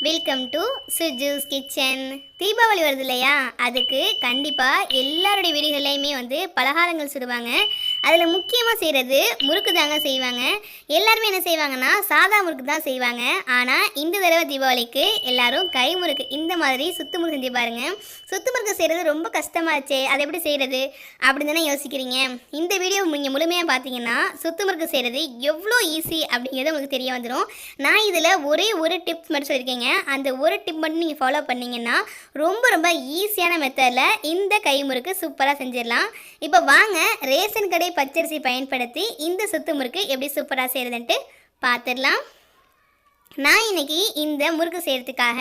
Welcome to Suju's kitchen Deepavali வருது இல்லையா? அதுக்கு கண்டிப்பாக எல்லாருடைய வீடுகள்லையுமே வந்து பலகாரங்கள் சுடுவாங்க. அதில் முக்கியமாக செய்கிறது முறுக்கு தாங்க செய்வாங்க. எல்லாருமே என்ன செய்வாங்கன்னா சாதா முறுக்கு தான் செய்வாங்க. ஆனால் இந்த தடவை தீபாவளிக்கு எல்லாரும் கை முறுக்கு இந்த மாதிரி சுத்து முறுக்கு செஞ்சு பாருங்க. சுத்து முறுக்கு செய்கிறது ரொம்ப கஷ்டமாச்சே அதை எப்படி செய்கிறது அப்படின்னு தானே யோசிக்கிறீங்க. இந்த வீடியோ நீங்கள் முழுமையாக பார்த்தீங்கன்னா சுத்து முறுக்கு செய்கிறது எவ்வளோ ஈஸி அப்படிங்கிறது உங்களுக்கு தெரிய வந்துடும் நான் இதில் ஒரே ஒரு டிப்ஸ் மட்டும் சொல்லியிருக்கேங்க. அந்த ஒரு டிப் மட்டும் நீங்கள் ஃபாலோ பண்ணிங்கன்னா ரொம்ப ரொம்ப ஈஸியான மெத்தடில் இந்த கை முறுக்கு சூப்பராக செஞ்சிடலாம். இப்போ வாங்க ரேஷன் கடை பச்சரிசி பயன்படுத்தி இந்த சுத்து முறுக்கு எப்படி சூப்பராக செய்கிறதுன்ட்டு பார்த்துடலாம் நான் இன்னைக்கு இந்த முறுக்கு செய்கிறதுக்காக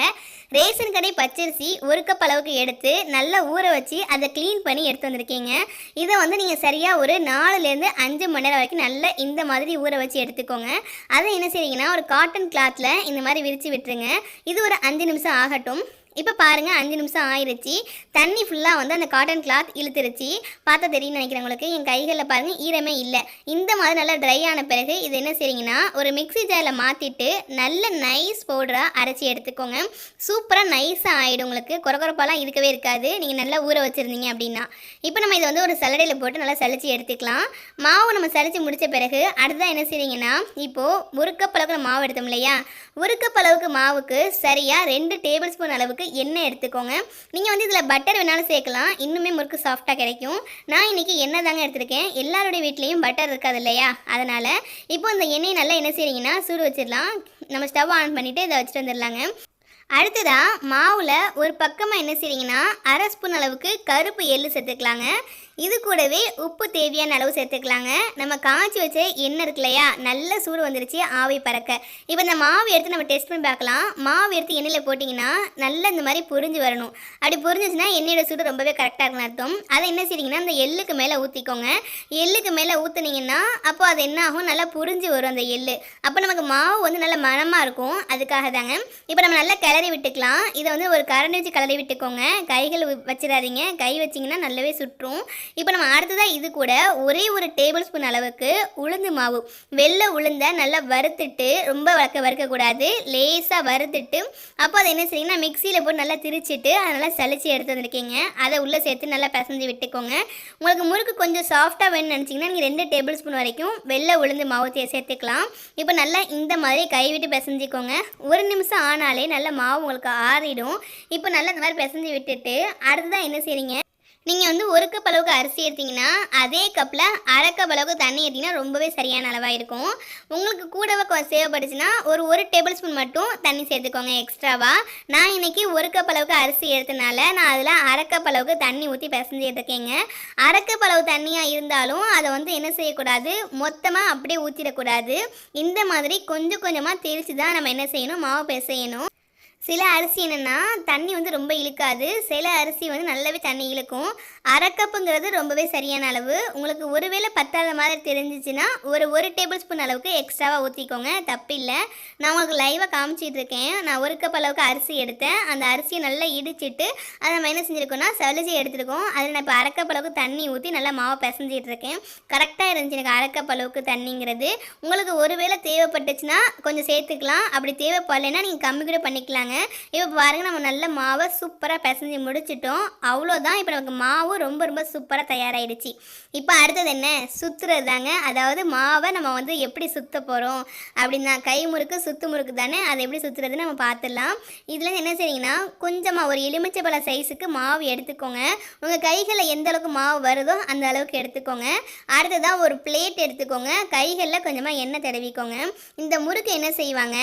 ரேஷன் கடை பச்சரிசி ஒரு கப் அளவுக்கு எடுத்து நல்லா ஊற வச்சு அதை க்ளீன் பண்ணி எடுத்து வந்திருக்கீங்க. இதை வந்து நீங்கள் சரியாக ஒரு நாலுலேருந்து அஞ்சு மணி நேரம் வரைக்கும் நல்லா இந்த மாதிரி ஊற வச்சு எடுத்துக்கோங்க. அதை என்ன செய்றீங்கன்னா ஒரு காட்டன் கிளாத்தில் இந்த மாதிரி விரித்து விட்டுருங்க. இது ஒரு அஞ்சு நிமிஷம் ஆகட்டும். இப்போ பாருங்கள் அஞ்சு நிமிஷம் ஆயிடுச்சு தண்ணி ஃபுல்லாக வந்து அந்த காட்டன் கிளாத் இழுத்துருச்சு. பார்த்தா தெரியும்னு நினைக்கிறேன் உங்களுக்கு. என் கைகளில் பாருங்கள் ஈரமே இல்லை. இந்த மாதிரி நல்லா ட்ரை ஆன பிறகு இது என்ன செய்றீங்கன்னா ஒரு மிக்ஸி ஜாரில் மாற்றிட்டு நல்ல நைஸ் பவுடராக அரைச்சி எடுத்துக்கோங்க. சூப்பராக நைஸாக ஆகிடும் உங்களுக்கு. குறகுறப்பாலாம் இருக்கவே இருக்காது. நீங்கள் நல்லா ஊற வச்சுருந்தீங்க அப்படின்னா. இப்போ நம்ம இதை வந்து ஒரு சலடையில் போட்டு நல்லா சளிச்சு எடுத்துக்கலாம். மாவு நம்ம சளிச்சு முடித்த பிறகு அடுத்ததான் என்ன செய்றீங்கன்னா இப்போது ஒரு கப் அளவுக்கு மாவு எடுத்தோம் இல்லையா? ஒரு கப் அளவுக்கு மாவுக்கு சரியாக ரெண்டு டேபிள் ஸ்பூன் அளவுக்கு எண்ணெய் எடுத்துக்கோங்க. நீங்கள் வந்து இதில் பட்டர் வேணாலும் சேர்க்கலாம். இன்னுமே முறுக்கு சாஃப்டாக கிடைக்கும். நான் இன்றைக்கி எண்ணெய் தாங்க எடுத்திருக்கேன். எல்லாருடைய வீட்லேயும் பட்டர் இருக்காது இல்லையா? அதனால் இப்போ இந்த எண்ணெய் நல்லா என்ன செய்கிறீங்கன்னா சூடு வச்சிடலாம். நம்ம ஸ்டவ் ஆன் பண்ணிவிட்டு இதை வச்சுட்டு வந்துடலாங்க. அடுத்ததாக மாவில் ஒரு பக்கமாக என்ன செய்கிறீங்கன்னா அரை ஸ்பூன் அளவுக்கு கருப்பு எள்ளு சேர்த்துக்கலாங்க. இது கூடவே உப்பு தேவையான அளவு சேர்த்துக்கலாங்க. நம்ம காய்ச்சி வச்ச எண்ணெய் இருக்கு இல்லையா? நல்ல சூடு வந்துருச்சு ஆவி பறக்க. இப்போ இந்த மாவு எடுத்து நம்ம டெஸ்ட் பண்ணி பார்க்கலாம். மாவு எடுத்து எண்ணெயில் போட்டிங்கன்னா நல்லா இந்த மாதிரி புரிஞ்சு வரணும். அப்படி புரிஞ்சிச்சுன்னா எண்ணெயோட சூடு ரொம்பவே கரெக்டாக இருக்குன்னு அர்த்தம். அதை என்ன செய்றீங்கன்னா அந்த எள்ளுக்கு மேலே ஊற்றிக்கோங்க எள்ளுக்கு மேலே ஊற்றுனீங்கன்னா அப்போ அது என்ன ஆகும்? நல்லா புரிஞ்சு வரும் அந்த எள்ளு. அப்போ நமக்கு மாவு வந்து நல்ல மணமாக இருக்கும். அதுக்காக தாங்க. இப்போ நம்ம நல்லா கிளறி விட்டுக்கலாம். இதை வந்து ஒரு கரண்டி வச்சு கிளறி விட்டுக்கோங்க. கைகள் வச்சிடாதீங்க. கை வச்சிங்கன்னா நல்லாவே சுற்றும். இப்போ நம்ம அடுத்ததாக இது கூட ஒரே ஒரு டேபிள் ஸ்பூன் அளவுக்கு உளுந்து மாவு. வெள்ளை உளுந்த நல்லா வறுத்துட்டு ரொம்ப வறுக்க வறுக்கக்கூடாது. லேசாக வறுத்துட்டு அப்போ அதை என்ன செய்யுங்கன்னா மிக்சியில் போட்டு நல்லா திரிச்சிட்டு அதை நல்லா சளிச்சு எடுத்து வந்திருக்கீங்க. அதை உள்ளே சேர்த்து நல்லா பிசைஞ்சு விட்டுக்கோங்க. உங்களுக்கு முறுக்கு கொஞ்சம் சாஃப்டாக வேணும்னு நினச்சிங்கன்னா நீங்கள் ரெண்டு டேபிள் ஸ்பூன் வரைக்கும் வெள்ளை உளுந்து மாவு சேர்த்துக்கலாம். இப்போ நல்லா இந்த மாதிரி கைவிட்டு பிசைஞ்சிக்கோங்க. ஒரு நிமிஷம் ஆனாலே நல்ல மாவு உங்களுக்கு ஆறிடும். இப்போ நல்லா இந்த மாதிரி பிசைஞ்சு விட்டுட்டு அடுத்ததான் என்ன செய்கிறீங்க நீங்கள் வந்து ஒரு கப் அளவுக்கு அரிசி எடுத்தீங்கன்னா அதே கப்பில் அரை கப் அளவுக்கு தண்ணி எடுத்தீங்கன்னா ரொம்பவே சரியான அளவாக இருக்கும். உங்களுக்கு கூடவே கொ- ஒரு ஒரு டேபிள் ஸ்பூன் மட்டும் தண்ணி சேர்த்துக்கோங்க எக்ஸ்ட்ராவாக நான் இன்னைக்கு ஒரு கப் அளவுக்கு அரிசி எடுத்தனால நான் அதில் அரை கப் அளவுக்கு தண்ணி ஊற்றி பிசைஞ்சு எடுத்துக்கேங்க. அரை கப் அளவு தண்ணியாக இருந்தாலும் அதை வந்து என்ன செய்யக்கூடாது? மொத்தமாக அப்படியே ஊற்றிடக்கூடாது இந்த மாதிரி கொஞ்சம் கொஞ்சமாக திரிச்சு தான் நம்ம என்ன செய்யணும்? மாவு பிசையணும். சில அரிசி என்னென்னா தண்ணி வந்து ரொம்ப இழுக்காது. சில அரிசி வந்து நல்லாவே தண்ணி இழுக்கும். அரைக்கப்புங்கிறது ரொம்பவே சரியான அளவு. உங்களுக்கு ஒருவேளை பத்தாத மாதிரி தெரிஞ்சிச்சுன்னா ஒரு ஒரு டேபிள் ஸ்பூன் அளவுக்கு எக்ஸ்ட்ராவாக ஊற்றிக்கோங்க தப்பில்லை நான் உங்களுக்கு லைவாக காமிச்சிட்டு இருக்கேன். நான் ஒரு கப் அளவுக்கு அரிசி எடுத்தேன். அந்த அரிசியை நல்லா இடிச்சிட்டு அதை நம்ம என்ன செஞ்சுருக்கோம்னா சளிச்சு எடுத்துருக்கோம். அதில் நான் இப்போ அரைக்கப் அளவுக்கு தண்ணி ஊற்றி நல்லா மாவை பிசைஞ்சிட்டு இருக்கேன். கரெக்டாக இருந்துச்சு எனக்கு அரைக்கப் அளவுக்கு தண்ணிங்கிறது. உங்களுக்கு ஒருவேளை தேவைப்பட்டுச்சுன்னா கொஞ்சம் சேர்த்துக்கலாம். அப்படி தேவைப்படலைன்னா நீங்கள் கம்மி கூட பண்ணிக்கலாம் பண்ணிக்கலாங்க இப்போ பாருங்க நம்ம நல்ல மாவை சூப்பராக பிசைஞ்சு முடிச்சிட்டோம். அவ்வளோதான். இப்போ நமக்கு மாவு ரொம்ப ரொம்ப சூப்பராக தயாராகிடுச்சு இப்போ அடுத்தது என்ன? சுற்றுறது தாங்க. அதாவது மாவை நம்ம வந்து எப்படி சுற்ற போகிறோம் அப்படின்னா கை முறுக்கு சுத்து முறுக்கு தானே? அதை எப்படி சுற்றுறதுன்னு நம்ம பார்த்துடலாம். இதில் என்ன செய்றீங்கன்னா கொஞ்சமாக ஒரு எலுமிச்சைப்பழ சைஸுக்கு மாவு எடுத்துக்கோங்க. உங்கள் கைகளில் எந்த அளவுக்கு மாவு வருதோ அந்த அளவுக்கு எடுத்துக்கோங்க. அடுத்ததாக ஒரு பிளேட் எடுத்துக்கோங்க. கைகளில் கொஞ்சமாக எண்ணெய் தடவிக்கோங்க. இந்த முறுக்கு என்ன செய்வாங்க?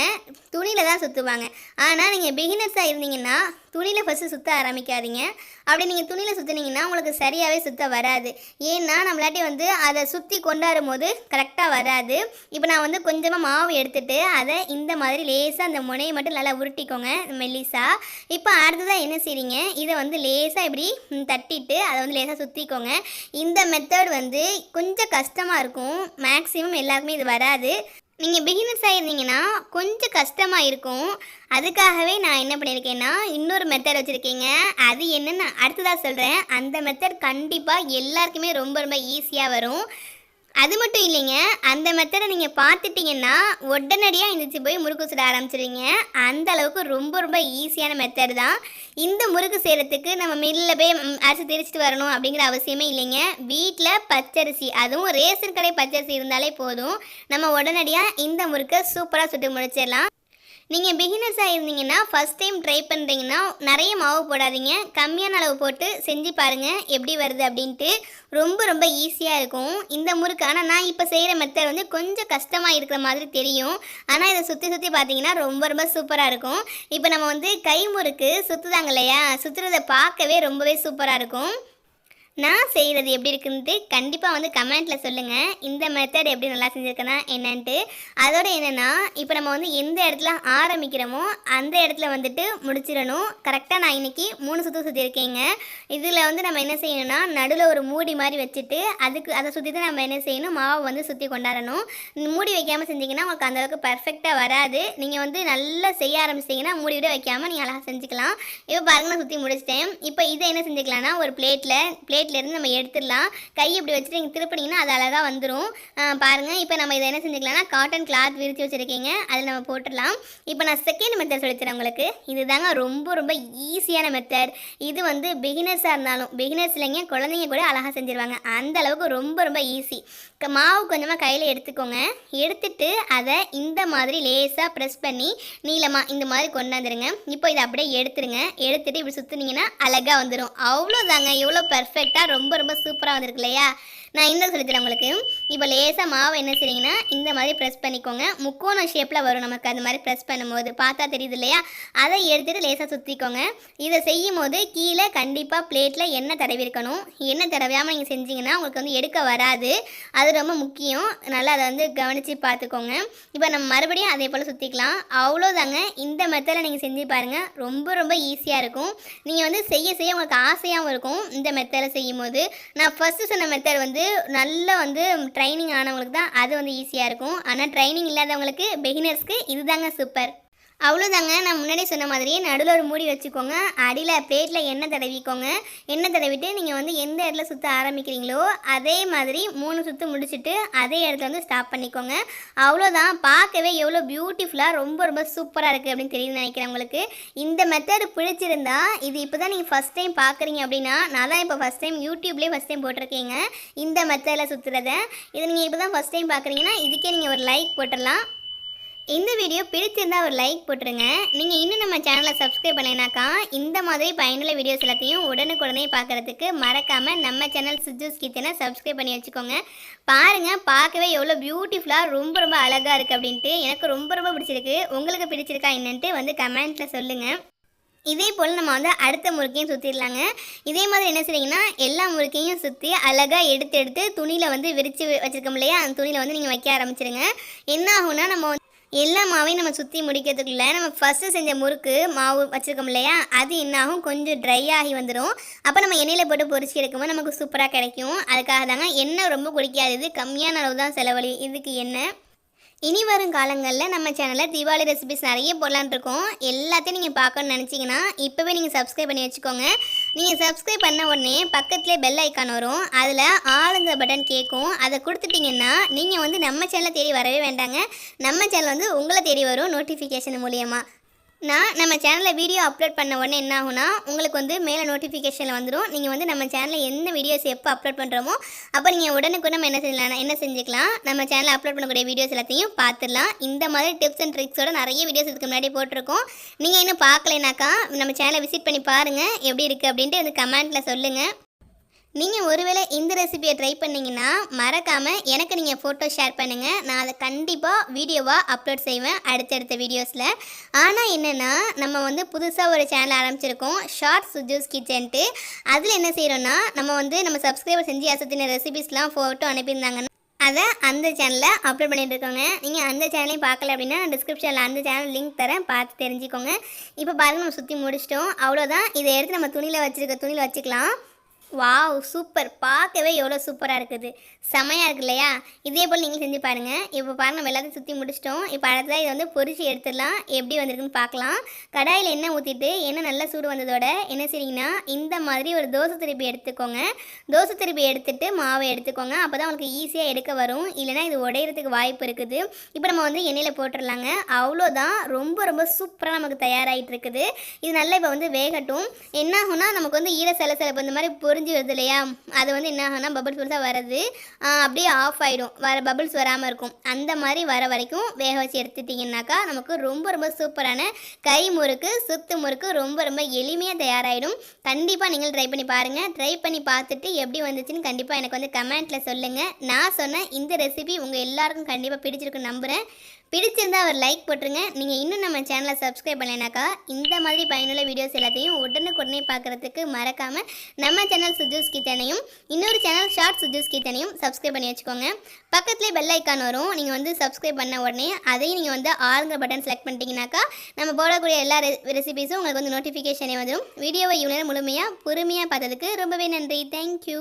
துணியில் தான் சுற்றுவாங்க ஆனால் நீங்கள் பிகினர்ஸாக இருந்தீங்கன்னா துணியில் ஃபஸ்ட்டு சுற்ற ஆரம்பிக்காதீங்க. அப்படி நீங்கள் துணியில் சுற்றுனீங்கன்னா உங்களுக்கு சரியாகவே சுத்த வராது. ஏன்னா நம்மளாட்டி வந்து அதை சுற்றி கொண்டாடும் போது கரெக்டாக வராது. இப்போ நான் வந்து கொஞ்சமாக மாவு எடுத்துகிட்டு அதை இந்த மாதிரி லேசாக அந்த முனையை மட்டும் நல்லா உருட்டிக்கோங்க மெல்லிசா. இப்போ அடுத்ததாக என்ன செய்றீங்க? இதை வந்து லேசாக இப்படி தட்டிட்டு அதை வந்து லேசாக சுற்றிக்கோங்க இந்த மெத்தட் வந்து கொஞ்சம் கஷ்டமாக இருக்கும். மேக்ஸிமம் எல்லாருக்குமே இது வராது. நீங்கள் பிகினர்ஸாக இருந்தீங்கன்னா கொஞ்சம் கஷ்டமாக இருக்கும். அதுக்காகவே நான் என்ன பண்ணியிருக்கேன்னா இன்னொரு மெத்தட் வச்சுருக்கீங்க. அது என்னென்னு அடுத்ததாக சொல்கிறேன் அந்த மெத்தட் கண்டிப்பாக எல்லாருக்குமே ரொம்ப ரொம்ப ஈஸியாக வரும். அது மட்டும் இல்லைங்க. அந்த மெத்தடை நீங்கள் பார்த்துட்டிங்கன்னா உடனடியாக எழுந்திரிச்சு போய் முறுக்கு சுட ஆரம்பிச்சிருவீங்க. அந்த அளவுக்கு ரொம்ப ரொம்ப ஈஸியான மெத்தட் தான். இந்த முறுக்கு செய்கிறதுக்கு நம்ம மில்லில் போய் அரிசி திரிச்சிட்டு வரணும் அப்படிங்கிற அவசியமே இல்லைங்க. வீட்டில் பச்சரிசி அதுவும் ரேஷன் கடை பச்சரிசி இருந்தாலே போதும். நம்ம உடனடியாக இந்த முறுக்கை சூப்பராக சுட்டு முடிச்சிடலாம். நீங்கள் பிகினர்ஸாக இருந்தீங்கன்னா ஃபஸ்ட் டைம் ட்ரை பண்ணுறீங்கன்னா நிறைய மாவு போடாதீங்க. கம்மியான அளவு போட்டு செஞ்சு பாருங்கள் எப்படி வருது அப்படின்ட்டு. ரொம்ப ரொம்ப ஈஸியாக இருக்கும். இந்த முறுக்கு ஆனால் நான் இப்போ செய்கிற மெத்தட் வந்து கொஞ்சம் கஷ்டமாக இருக்கிற மாதிரி தெரியும். ஆனால் இதை சுற்றி சுற்றி பார்த்தீங்கன்னா ரொம்ப ரொம்ப சூப்பராக இருக்கும். இப்போ நம்ம வந்து கை முறுக்கு சுற்றுதாங்க இல்லையா? சுற்றுறதை பார்க்கவே ரொம்பவே சூப்பராக இருக்கும். நான் செய்கிறது எப்படி இருக்குன்ட்டு கண்டிப்பாக வந்து கமெண்ட்டில் சொல்லுங்கள் இந்த மெத்தட் எப்படி நல்லா செஞ்சுருக்கேன்னா என்னன்ட்டு. அதோட என்னென்னா இப்போ நம்ம வந்து எந்த இடத்துல ஆரம்பிக்கிறோமோ அந்த இடத்துல வந்துட்டு முடிச்சிடணும். கரெக்டாக நான் இன்றைக்கி மூணு சுற்று சுற்றிருக்கேங்க இதில் வந்து நம்ம என்ன செய்யணும்னா நடுவில் ஒரு மூடி மாதிரி வச்சுட்டு அதுக்கு அதை சுற்றி தான் நம்ம என்ன செய்யணும் மாவை வந்து சுற்றி கொண்டாடணும். இந்த மூடி வைக்காமல் செஞ்சீங்கன்னா உங்களுக்கு அந்தளவுக்கு பர்ஃபெக்டாக வராது. நீங்கள் வந்து நல்லா செய்ய ஆரம்பிச்சிட்டிங்கன்னா மூடி விட வைக்காமல் நீங்கள் அழகாக செஞ்சுக்கலாம். இப்போ பாருங்க நான் சுற்றி முடிச்சிட்டேன். இப்போ இதை என்ன செஞ்சுக்கலாம்னா ஒரு பிளேட்டில் பிளேட்லேருந்து நம்ம எடுத்துடலாம். கை இப்படி வச்சுட்டு நீங்கள் திருப்பினீங்கன்னா அது அழகாக வந்துடும் பாருங்கள் இப்போ நம்ம இதை என்ன செஞ்சுக்கலாம்னா காட்டன் கிளாத் விரித்து வச்சுருக்கீங்க. அதில் நம்ம போட்டுடலாம். இப்போ நான் செகண்ட் மெத்தட் சொல்லித்தரேன் உங்களுக்கு. இதுதாங்க ரொம்ப ரொம்ப ஈஸியான மெத்தட் இது வந்து பிகினர்ஸாக இருந்தாலும் பிகினர்ஸ் இல்லைங்க குழந்தைங்க கூட அழகாக செஞ்சுருவாங்க. அந்த அளவுக்கு ரொம்ப ரொம்ப ஈஸி மாவு கொஞ்சமாக கையில் எடுத்துக்கோங்க. எடுத்துட்டு அதை இந்த மாதிரி லேசாக ப்ரெஸ் பண்ணி நீளமாக இந்த மாதிரி கொண்டாந்துருங்க இப்போ இதை அப்படியே எடுத்துருங்க. எடுத்துட்டு இப்படி சுற்றுனீங்கன்னா அழகாக வந்துடும் அவ்வளோதாங்க எவ்வளோ பெர்ஃபெக்டாக ரொம்ப ரொம்ப சூப்பராக வந்திருக்கு இல்லையா நான் இன்னும் சொல்லித்தரேன் உங்களுக்கு. இப்போ லேசாக மாவை என்ன செய்றீங்கன்னா இந்த மாதிரி ப்ரெஸ் பண்ணிக்கோங்க. முக்கோண ஷேப்பில் வரும் நமக்கு அந்த மாதிரி ப்ரெஸ் பண்ணும்போது. பார்த்தா தெரியுது இல்லையா? அதை எடுத்துகிட்டு லேசாக சுற்றிக்கோங்க இதை செய்யும் போது கீழே கண்டிப்பாக பிளேட்டில் எண்ணெய் தடவி இருக்கணும். எண்ணெய் தடவையாமல் நீங்கள் செஞ்சீங்கன்னா உங்களுக்கு வந்து எடுக்க வராது. அது ரொம்ப முக்கியம். நல்லா அதை வந்து கவனித்து பார்த்துக்கோங்க. இப்போ நம்ம மறுபடியும் அதே போல் சுற்றிக்கலாம் அவ்வளோதாங்க. இந்த மெத்தடில் நீங்கள் செஞ்சு பாருங்கள் ரொம்ப ரொம்ப ஈஸியாக இருக்கும். நீங்கள் வந்து செய்ய செய்ய உங்களுக்கு ஆசையாகவும் இருக்கும். இந்த மெத்தடில் செய்யும் போது நான் ஃபஸ்ட்டு சொன்ன மெத்தட் வந்து நல்லா வந்து ட்ரைனிங் ஆனவங்களுக்கு தான் அது வந்து ஈஸியாக இருக்கும். ஆனால் ட்ரைனிங் இல்லாதவங்களுக்கு பிகினர்ஸ்க்கு இதுதாங்க சூப்பர் அவ்வளோதாங்க. நான் முன்னாடியே சொன்ன மாதிரியே நடுவில் ஒரு மூடி வச்சுக்கோங்க. அடியில் பிளேட்டில் எண்ணெய் தடவிக்கோங்க. எண்ணெய் தடவிட்டு நீங்கள் வந்து எந்த இடத்துல சுற்ற ஆரம்பிக்கிறீங்களோ அதே மாதிரி மூணு சுற்று முடிச்சுட்டு அதே இடத்துல வந்து ஸ்டாப் பண்ணிக்கோங்க. அவ்வளோதான். பார்க்கவே எவ்வளோ பியூட்டிஃபுல்லாக ரொம்ப ரொம்ப சூப்பராக இருக்குது அப்படின்னு தெரியுது நினைக்கிறேன் உங்களுக்கு. இந்த மெத்தடு பிடிச்சிருந்தா இது இப்போ தான் நீங்கள் ஃபஸ்ட் டைம் பார்க்குறீங்க அப்படின்னா நான் தான் இப்போ ஃபஸ்ட் டைம் யூடியூப்லேயே ஃபஸ்ட் டைம் போட்டிருக்கீங்க. இந்த மெத்தடில் சுற்றுறத இதை நீங்கள் இப்போ தான் ஃபஸ்ட் டைம் பார்க்குறீங்கன்னா இதுக்கே நீங்கள் ஒரு லைக் போட்டுடலாம். இந்த வீடியோ பிடிச்சிருந்தா ஒரு லைக் போட்டுருங்க. நீங்கள் இன்னும் நம்ம சேனலை சப்ஸ்கிரைப் பண்ணலைனாக்கா இந்த மாதிரி பயனுள்ள வீடியோஸ் எல்லாத்தையும் உடனுக்குடனே பார்க்குறதுக்கு மறக்காமல் நம்ம சேனல் சுஜூஸ் கிச்சனை சப்ஸ்கிரைப் பண்ணி வச்சுக்கோங்க. பாருங்கள் பார்க்கவே எவ்வளோ பியூட்டிஃபுல்லாக ரொம்ப ரொம்ப அழகாக இருக்குது அப்படின்ட்டு எனக்கு ரொம்ப ரொம்ப பிடிச்சிருக்கு. உங்களுக்கு பிடிச்சிருக்கா என்னன்ட்டு வந்து கமெண்ட்டில் சொல்லுங்கள் இதே போல் நம்ம வந்து அடுத்த முறுக்கையும் சுற்றிடலாங்க இதே மாதிரி என்ன செய்றீங்கன்னா எல்லா முறுக்கையும் சுற்றி அழகாக எடுத்து எடுத்து துணியில் வந்து விரித்து வச்சுருக்கோம் இல்லையா? அந்த துணியில் வந்து நீங்கள் வைக்க ஆரம்பிச்சிருங்க. என்ன ஆகும்னா நம்ம வந்து எல்லா மாவையும் நம்ம சுற்றி முடிக்கிறதுக்குள்ள நம்ம ஃபஸ்ட்டு செஞ்ச முறுக்கு மாவு வச்சுருக்கோம் இல்லையா? அது என்னாகும்? கொஞ்சம் ட்ரை ஆகி வந்துடும் அப்போ நம்ம எண்ணெயில் போட்டு பொரிச்சு எடுக்கும்போது நமக்கு சூப்பராக கிடைக்கும். அதுக்காக தாங்க எண்ணெய் ரொம்ப குடிக்காதது. கம்மியான அளவு தான் செலவழி இதுக்கு எண்ணெய். இனி வரும் காலங்களில் நம்ம சேனலில் தீபாவளி ரெசிபிஸ் நிறைய போடலான் இருக்கோம். எல்லாத்தையும் நீங்கள் பார்க்கணும்னு நினச்சிங்கன்னா இப்போவே நீங்கள் சப்ஸ்கிரைப் பண்ணி வச்சுக்கோங்க. நீங்கள் சப்ஸ்கிரைப் பண்ண உடனே பக்கத்துலேயே பெல் ஐக்கான் வரும். அதில் ஆளுங்க பட்டன் கேட்கும் அதை கொடுத்துட்டிங்கன்னா நீங்கள் வந்து நம்ம சேனலை தேடி வரவே வேண்டாங்க. நம்ம சேனல் வந்து உங்களை தேடி வரும் நோட்டிஃபிகேஷன் மூலியமாக நான் நம்ம சேனலில் வீடியோ அப்லோட் பண்ண உடனே என்ன ஆகும்னா உங்களுக்கு வந்து மேலே நோட்டிஃபிகேஷனில் வந்துடும் நீங்கள் வந்து நம்ம சேனலில் என்ன வீடியோஸ் எப்போ அப்லோட் பண்ணுறோமோ அப்போ நீங்கள் உடனுக்குடன் நம்ம என்ன செய்யலாம் என்ன செஞ்சுக்கலாம் நம்ம சேனலில் அப்லோட் பண்ணக்கூடிய வீடியோஸ் எல்லாத்தையும் பார்த்துடலாம் இந்த மாதிரி டிப்ஸ் அண்ட் ட்ரிக்ஸோட நிறைய வீடியோஸ் இதுக்கு முன்னாடி போட்டிருக்கோம். நீங்கள் இன்னும் பார்க்கலைனாக்கா நம்ம சேனலை விசிட் பண்ணி பாருங்கள் எப்படி இருக்குது அப்படின்ட்டு வந்து கமெண்ட்டில் சொல்லுங்கள் நீங்கள் ஒருவேளை இந்த ரெசிபியை ட்ரை பண்ணிங்கன்னா மறக்காமல் எனக்கு நீங்கள் ஃபோட்டோ ஷேர் பண்ணுங்கள் நான் அதை கண்டிப்பாக வீடியோவாக அப்லோட் செய்வேன் அடுத்தடுத்த வீடியோஸில் ஆனால் என்னென்னா நம்ம வந்து புதுசாக ஒரு சேனல் ஆரம்பிச்சிருக்கோம் ஷார்ட் சுஜூஸ் கிச்சன்ட்டு அதில் என்ன செய்கிறோன்னா நம்ம வந்து நம்ம சப்ஸ்கிரைபர் செஞ்சு அசத்தின ரெசிபிஸ்லாம் ஃபோட்டோ அனுப்பியிருந்தாங்கன்னா அதை அந்த சேனலில் அப்லோட் பண்ணிட்டு இருக்கோங்க. நீங்கள் அந்த சேனலையும் பார்க்கல அப்படின்னா டிஸ்கிரிப்ஷனில் அந்த சேனல் லிங்க் தரேன். பார்த்து தெரிஞ்சுக்கோங்க. இப்போ பாருங்கள் நம்ம சுற்றி முடிச்சிட்டோம். அவ்வளோதான் இதை எடுத்து நம்ம துணியில் வச்சுருக்க துணியில் வச்சுக்கலாம். Wow super. பார்க்கவே எவ்வளோ சூப்பராக இருக்குது. செமையாக இருக்கு இல்லையா? இதே போல் நீங்கள் செஞ்சு பாருங்கள் இப்போ பாருங்கள் நம்ம எல்லாத்தையும் சுற்றி முடிச்சிட்டோம். இப்போ அடுத்ததாக இதை வந்து பொரிச்சு எடுத்துடலாம். எப்படி வந்திருக்குன்னு பார்க்கலாம். கடாயில் எண்ணெய் ஊற்றிட்டு எண்ணெய் நல்லா சூடு வந்ததோட என்ன செய்றீங்கன்னா இந்த மாதிரி ஒரு தோசை திருப்பி எடுத்துக்கோங்க. தோசை திருப்பி எடுத்துட்டு மாவை எடுத்துக்கோங்க. அப்போ தான் உங்களுக்கு ஈஸியாக எடுக்க வரும். இல்லைனா இது உடையிறதுக்கு வாய்ப்பு இருக்குது. இப்போ நம்ம வந்து எண்ணெயில் போட்டுடலாங்க. அவ்வளோதான் ரொம்ப ரொம்ப சூப்பராக நமக்கு தயாராகிட்டு இருக்குது. இது நல்லா இப்போ வந்து வேகட்டும். என்ன ஆகும்னா நமக்கு வந்து ஈர சில சலசலப்பு இந்த மாதிரி பொரிஞ்சு வருது இல்லையா? அது வந்து என்ன ஆகும்னா பபிள்ஸ் பெருசாக வர்றது அப்படியே ஆஃப் ஆகிடும் வர பபிள்ஸ் வராமல் இருக்கும். அந்த மாதிரி வர வரைக்கும் வேக வச்சு எடுத்துட்டிங்கனாக்கா நமக்கு ரொம்ப ரொம்ப சூப்பரான கை முறுக்கு சுத்து முறுக்கு ரொம்ப ரொம்ப எளிமையாக தயாராகிடும் கண்டிப்பாக நீங்கள் ட்ரை பண்ணி பாருங்கள் ட்ரை பண்ணி பார்த்துட்டு எப்படி வந்துச்சுன்னு கண்டிப்பாக எனக்கு வந்து கமெண்ட்டில் சொல்லுங்கள் நான் சொன்ன இந்த ரெசிபி உங்கள் எல்லாருக்கும் கண்டிப்பாக பிடிச்சிருக்குன்னு நம்புகிறேன் பிடிச்சிருந்தா ஒரு லைக் போட்டுருங்க. நீங்கள் இன்னும் நம்ம சேனலை சப்ஸ்கிரைப் பண்ணலைனாக்கா இந்த மாதிரி பயனுள்ள வீடியோஸ் எல்லாத்தையும் உடனுக்குடனே பார்க்குறதுக்கு மறக்காமல் நம்ம சேனல் சுஜூஸ் கிச்சனையும் இன்னொரு சேனல் ஷார்ட் சுஜூஸ் கிச்சனையும் சப்ஸ்கிரைப் பண்ணி வச்சுக்கோங்க. பக்கத்துலேயே பெல் ஐக்கான் வரும். நீங்கள் வந்து சப்ஸ்கிரைப் பண்ண உடனே அதையும் நீங்கள் வந்து ஆளுங்க பட்டன் செலக்ட் பண்ணிட்டீங்கனாக்கா நம்ம போடக்கூடிய எல்லா ரெசிபீஸும் உங்களுக்கு வந்து நோட்டிஃபிகேஷனே வந்துடும் வீடியோவை இவ்வளோ முழுமையாக பொறுமையாக பார்த்ததுக்கு ரொம்பவே நன்றி. தேங்க்யூ